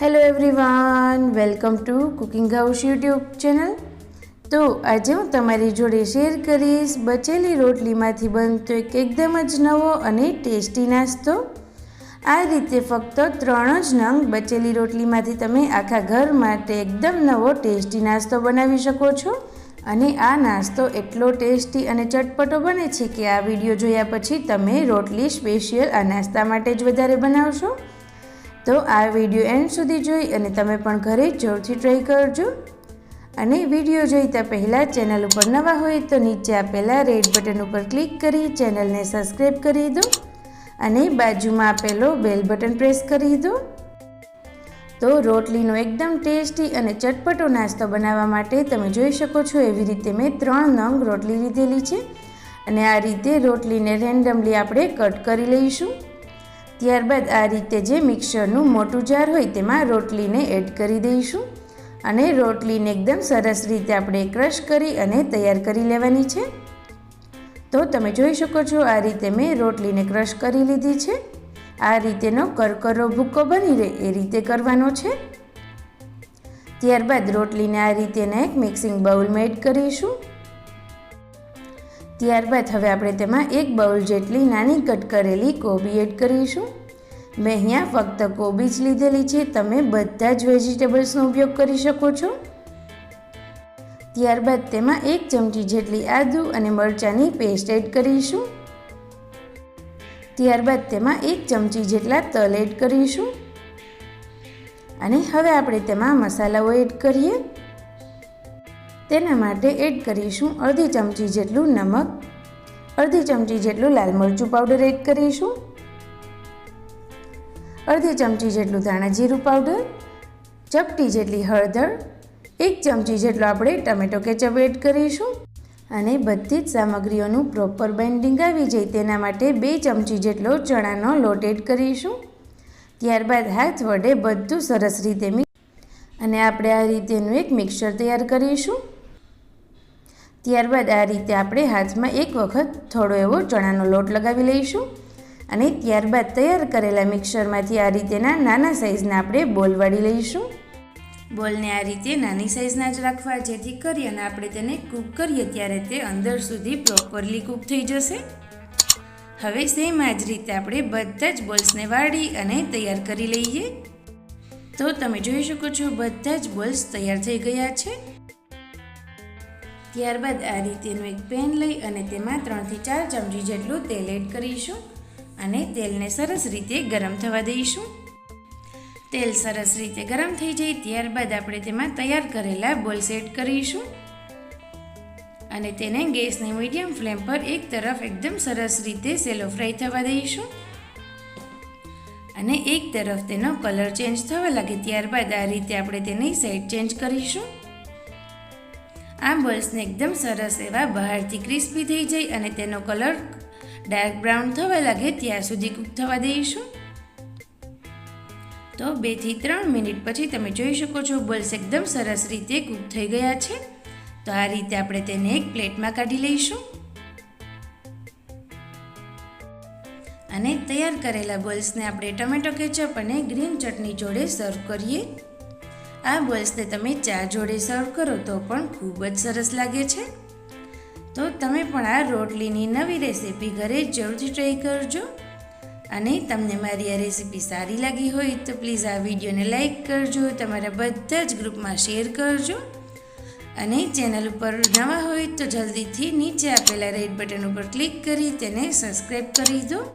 Hello everyone welcome to cooking house YouTube channel તો આજે હું તમારી જોડે શેર કરીશ બચેલી રોટલીમાંથી બનતો એક એકદમ જ નવો અને ટેસ્ટી નાસ્તો. આ રીતે ફક્ત ત્રણ જ નંગ બચેલી રોટલીમાંથી તમે આખા ઘર માટે એકદમ નવો ટેસ્ટી નાસ્તો બનાવી શકો છો. અને આ નાસ્તો એટલો ટેસ્ટી અને ચટપટો બને છે કે આ વીડિયો જોયા પછી તમે રોટલી સ્પેશિયલ આ નાસ્તા માટે જ વધારે બનાવશો. તો આ વીડિયો એન્ડ સુધી જોઈ અને તમે પણ ઘરે જોરથી ટ્રાય કરજો. અને વીડિયો જોઈતા પહેલાં ચેનલ ઉપર નવા હોય તો નીચે આપેલા રેડ બટન ઉપર ક્લિક કરી ચેનલને સબસ્ક્રાઈબ કરી દો અને બાજુમાં આપેલો બેલ બટન પ્રેસ કરી દો. તો રોટલીનો એકદમ ટેસ્ટી અને ચટપટો નાસ્તો બનાવવા માટે તમે જોઈ શકો છો એવી રીતે મેં ત્રણ નંગ રોટલી લીધેલી છે. અને આ રીતે રોટલીને રેન્ડમલી આપણે કટ કરી લઈશું. ત્યારબાદ આ રીતે જે મિક્સરનું મોટું જાર હોય તેમાં રોટલીને એડ કરી દઈશું. અને રોટલીને એકદમ સરસ રીતે આપણે ક્રશ કરી અને તૈયાર કરી લેવાની છે. તો તમે જોઈ શકો છો આ રીતે મેં રોટલીને ક્રશ કરી લીધી છે. આ રીતેનો કરકરો ભૂક્કો બની રહે એ રીતે કરવાનો છે. ત્યારબાદ રોટલીને આ રીતેના એક મિક્સિંગ બાઉલમાં એડ કરીશું. ત્યારબાદ હવે આપણે તેમાં એક બાઉલ જેટલી નાની કટ કરેલી કોબી એડ કરીશું. મેં અહીંયા ફક્ત કોબી જ લીધેલી છે. તમે બધા જ વેજીટેબલ્સનો ઉપયોગ કરી શકો છો. ત્યારબાદ તેમાં એક ચમચી જેટલી આદુ અને મરચાંની પેસ્ટ એડ કરીશું. ત્યારબાદ તેમાં એક ચમચી જેટલા તલ એડ કરીશું. અને હવે આપણે તેમાં મસાલાઓ એડ કરીએ. તેના માટે એડ કરીશું અડધી ચમચી જેટલું નમક, અડધી ચમચી જેટલું લાલ મરચું પાવડર એડ કરીશું, અડધી ચમચી જેટલું ધાણા જીરું પાવડર ચપટી જેટલી હળદર, એક ચમચી જેટલો આપણે ટમેટો કેચઅપ એડ કરીશું અને બધી જ સામગ્રીઓનું પ્રોપર બાઇન્ડિંગ આવી જાય તેના માટે બે ચમચી જેટલો ચણાનો લોટ એડ કરીશું. ત્યારબાદ હાથ વડે બધું સરસ રીતે મિક્સ અને આપણે આ રીતેનું એક મિક્સર તૈયાર કરીશું. ત્યારબાદ આ રીતે આપણે હાથમાં એક વખત થોડો એવો ચણાનો લોટ લગાવી લઈશું અને ત્યારબાદ તૈયાર કરેલા મિક્સરમાંથી આ રીતેના નાના સાઇઝના આપણે બોલ વાળી લઈશું. બોલને આ રીતે નાની સાઇઝના જ રાખવા જેથી કરી અને આપણે તેને કૂક કરીએ ત્યારે તે અંદર સુધી પ્રોપરલી કૂક થઈ જશે. હવે સેમ આ જ રીતે આપણે બધા જ બોલ્સને વાળી અને તૈયાર કરી લઈએ. તો તમે જોઈ શકો છો, બધા જ બોલ્સ તૈયાર થઈ ગયા છે. ત્યારબાદ આ રીતેનું એક પેન લઈ અને તેમાં ત્રણથી ચાર ચમચી જેટલું તેલ એડ કરીશું અને તેલને સરસ રીતે ગરમ થવા દઈશું. તેલ સરસ રીતે ગરમ થઈ જાય ત્યારબાદ આપણે તેમાં તૈયાર કરેલા બોલ્સ એડ કરીશું. અને તેને ગેસની મીડિયમ ફ્લેમ પર એક તરફ એકદમ સરસ રીતે સેલો ફ્રાય થવા દઈશું. અને એક તરફ તેનો કલર ચેન્જ થવા લાગે ત્યારબાદ આ રીતે આપણે તેની સાઈડ ચેન્જ કરીશું. આ બોલ્સને એકદમ સરસ એવા બહારથી ક્રિસ્પી થઈ જાય અને તેનો કલર ડાર્ક બ્રાઉન થવા લાગે ત્યાં સુધી કૂક થવા દઈશું. તો બેથી ત્રણ મિનિટ પછી તમે જોઈ શકો છો બોલ્સ એકદમ સરસ રીતે કૂક થઈ ગયા છે. તો આ રીતે આપણે તેને એક પ્લેટમાં કાઢી લઈશું. અને તૈયાર કરેલા બોલ્સને આપણે ટમેટો કેચઅપ અને ગ્રીન ચટણી જોડે સર્વ કરીએ. આ બોલ્સને તમે ચા જોડે સર્વ કરો તો પણ ખૂબ જ સરસ લાગે છે. તો તમે પણ આ રોટલીની નવી રેસીપી ઘરે જરૂરથી ટ્રાય કરજો. અને તમને મારી આ રેસીપી સારી લાગી હોય તો પ્લીઝ આ વિડીયોને લાઇક કરજો, તમારા બધા જ ગ્રુપમાં શેર કરજો. અને ચેનલ ઉપર નવા હોય તો જલ્દીથી નીચે આપેલા રેડ બટન ઉપર ક્લિક કરી તેને સબસ્ક્રાઈબ કરી દો.